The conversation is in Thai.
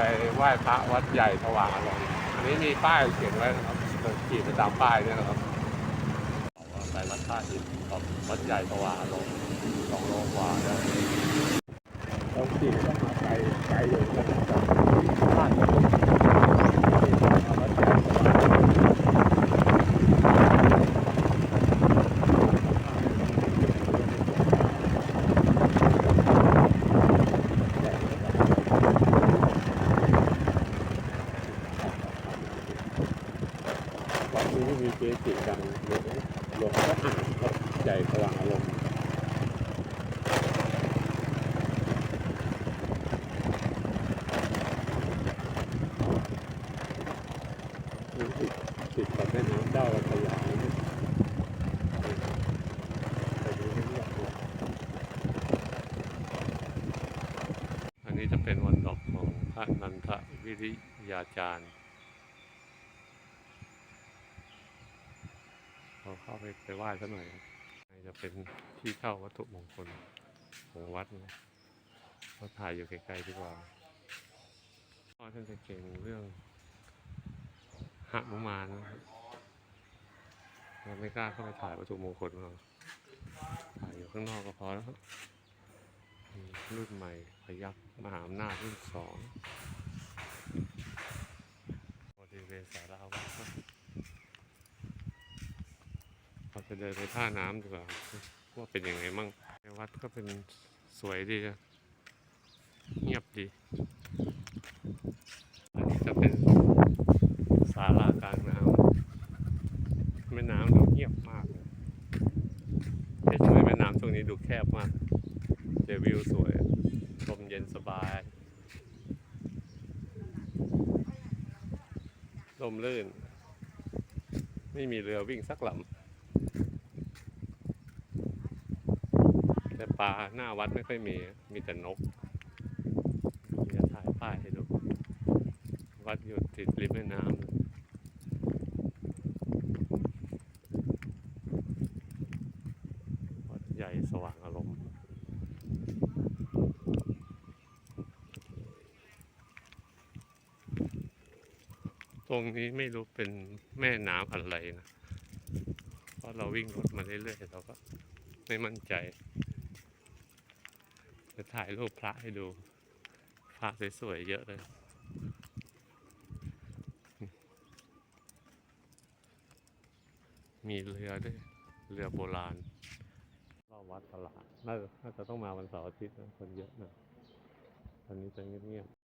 ไปไหว้พระวัดใหญ่ถวายอารมณ์อันนี้มีป้ายเขียนไว้นะครับขี่ไปตามป้ายเนี่ยนะครับไปวัดท่าอิฐกับวัดใหญ่ถวายอารมณ์สองโลกว่าเนี่ยเราขี่ต้องมาไกลไกลอยู่นะครับานเราที่วัดใหญ่ถวายอารมณ์ วัดนี้มีเกจิดังหลวงหลวงพ่ออ่านวัดใหญ่สว่างอารมณ์มันติดติดกับแม่น้ำเจ้าพระยาไปดูให้เรียบร้อยอันนี้จะเป็นวันดอกของพระนันทวิริยาจารย์ เราเข้าไปไปไหว้ซะหน่อยครับจะเป็นที่เช่าวัตถุมงคลของวัดนะเราถ่ายอยู่ไกลๆดีกว่าพ่อท่านจะเก่งเรื่องหนุมานนะครับเราไม่กล้าเข้าไปถ่ายวัตถุมงคลเราถ่ายอยู่ข้างนอกก็พอแล้วครับรุ่นใหม่พยักมหาอำนาจรุ่นสองบริเวณสาราวัดครับ เรา จะเดินไปท่าน้ำดีกว่าว่าเป็นยังไงมั่งในวัดก็เป็นสวยดีนะเงียบดีอันนี้จะเป็นศาลากลางน้ำแม่น้ำดูเงียบมากเลยแต่ทำไมแม่น้ำตรงนี้ดูแคบมากเจวิวสวยลมเย็นสบายลมลื่น ไม่มีเรือวิ่งสักลำ แต่ปลาหน้าวัดไม่ค่อยมี มีแต่นกจะถ่ายป้ายให้ดูวัดอยู่ติดริมแม่น้ำวัดใหญ่สว่างอารมณ์ ตรงนี้ไม่รู้เป็นแม่น้ำอะไรนะ เพราะเราวิ่งรถมาเรื่อยๆเราก็ไม่มั่นใจ จะถ่ายรูปพระให้ดูพระสวยๆเยอะเลย มีเรือด้วย เรือโบราณรอบวัดตลาดน่าจะน่าจะต้องมาวันเสาร์อาทิตย์นะคนเยอะนะตอนนี้จะเงียบๆ